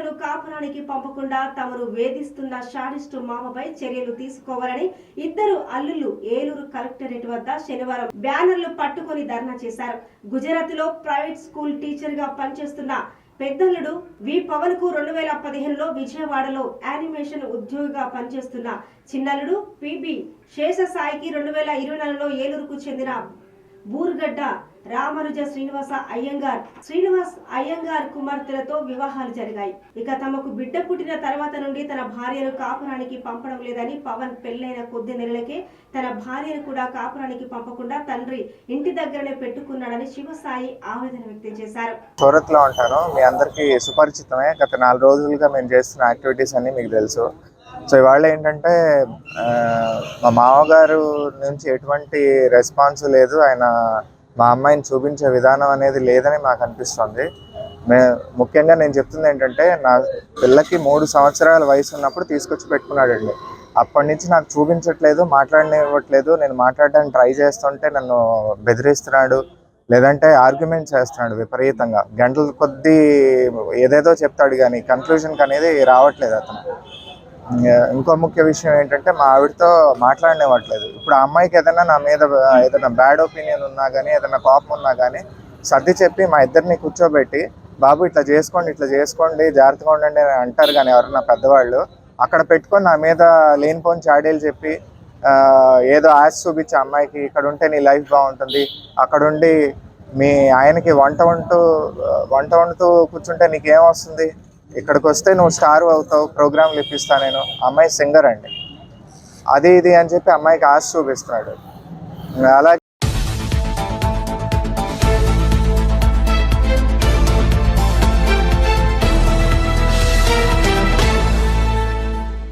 పిల్లలను కాపురానికి పంపకుండా తమను వేధిస్తున్న షాడిస్టు మామపై చర్యలు తీసుకోవాలని ఇద్దరు అల్లులు ఏలూరు కలెక్టరేట్ వద్ద శనివారం బ్యానర్లు పట్టుకొని ధర్నా చేశారు. గుజరాత్లో ప్రైవేట్ స్కూల్ టీచర్గా పనిచేస్తున్న పెద్దల్లుడు వి. పవన్కు రెండు వేల పదిహేనులో విజయవాడలో యానిమేషన్ ఉద్యోగిగా పనిచేస్తున్న చిన్నల్లుడు పిబి శేషసాయికి రెండు వేల ఇరవై నాలుగులో ఏలూరుకు చెందిన బూర్గడ్డ రామనుజ శ్రీనివాస అయ్యంగార్. శ్రీనివాస్ అయ్యంగార్ కుమార్తెలతో వివాహాలు జరిగాయి. ఇక తమకు బిడ్డ పుట్టిన తర్వాత నుండి తన భార్యను కాపురానికి పంపడం లేదని పవన్ పెళ్ళైన కొద్ది నెలలకే తన భార్యను కూడా కాపురానికి పంపకుండా తండ్రి ఇంటి దగ్గరనే పెట్టుకున్నాడని శివసాయి ఆవేదన వ్యక్తం చేశారు. సూరత్లో ఉంటాను మీ అందరికీ సుపరిచితమే. గత నాలుగు రోజులుగా మేము చేస్తున్న యాక్టివిటీస్ అన్ని మీకు తెలుసు. సో ఇవాళ ఏంటంటే మా మామగారు నుంచి ఎటువంటి రెస్పాన్స్ లేదు. ఆయన మా అమ్మాయిని చూపించే విధానం అనేది లేదని మాకు అనిపిస్తుంది. మే ముఖ్యంగా నేను చెప్తుంది ఏంటంటే నా పిల్లకి మూడు సంవత్సరాల వయసు ఉన్నప్పుడు తీసుకొచ్చి పెట్టుకున్నాడండి. అప్పటి నుంచి నాకు చూపించట్లేదు మాట్లాడనివ్వట్లేదు. నేను మాట్లాడడానికి ట్రై చేస్తుంటే నన్ను బెదిరిస్తున్నాడు లేదంటే ఆర్గ్యుమెంట్ చేస్తున్నాడు విపరీతంగా. గంటల కొద్దీ ఏదేదో చెప్తాడు కానీ కన్క్లూజన్కి అనేది రావట్లేదు అతను. ఇంకో ముఖ్య విషయం ఏంటంటే మా ఆవిడతో మాట్లాడనివ్వట్లేదు. ఇప్పుడు ఆ అమ్మాయికి ఏదైనా నా మీద ఏదైనా బ్యాడ్ ఒపీనియన్ ఉన్నా కానీ ఏదైనా కోపం ఉన్నా కానీ సర్ది చెప్పి మా ఇద్దరిని కూర్చోబెట్టి బాబు ఇట్లా చేసుకోండి ఇట్లా చేసుకోండి జాగ్రత్తగా ఉండండి అని అంటారు కానీ ఎవరన్నా పెద్దవాళ్ళు. అక్కడ పెట్టుకొని నా మీద లేనిపోని చాడీలు చెప్పి ఏదో ఆశ చూపించే అమ్మాయికి ఇక్కడ ఉంటే నీ లైఫ్ బాగుంటుంది. అక్కడుండి మీ ఆయనకి వంట వంటూ వంట వండుతూ కూర్చుంటే నీకేం వస్తుంది? ఇక్కడికి వస్తే నువ్వు స్టార్ అవుతావు ప్రోగ్రాంలు ఇప్పిస్తా నేను. అమ్మాయి సింగర్ అండి. అది ఇది అని చెప్పి అమ్మాయికి ఆశ చూపిస్తున్నాడు. అలా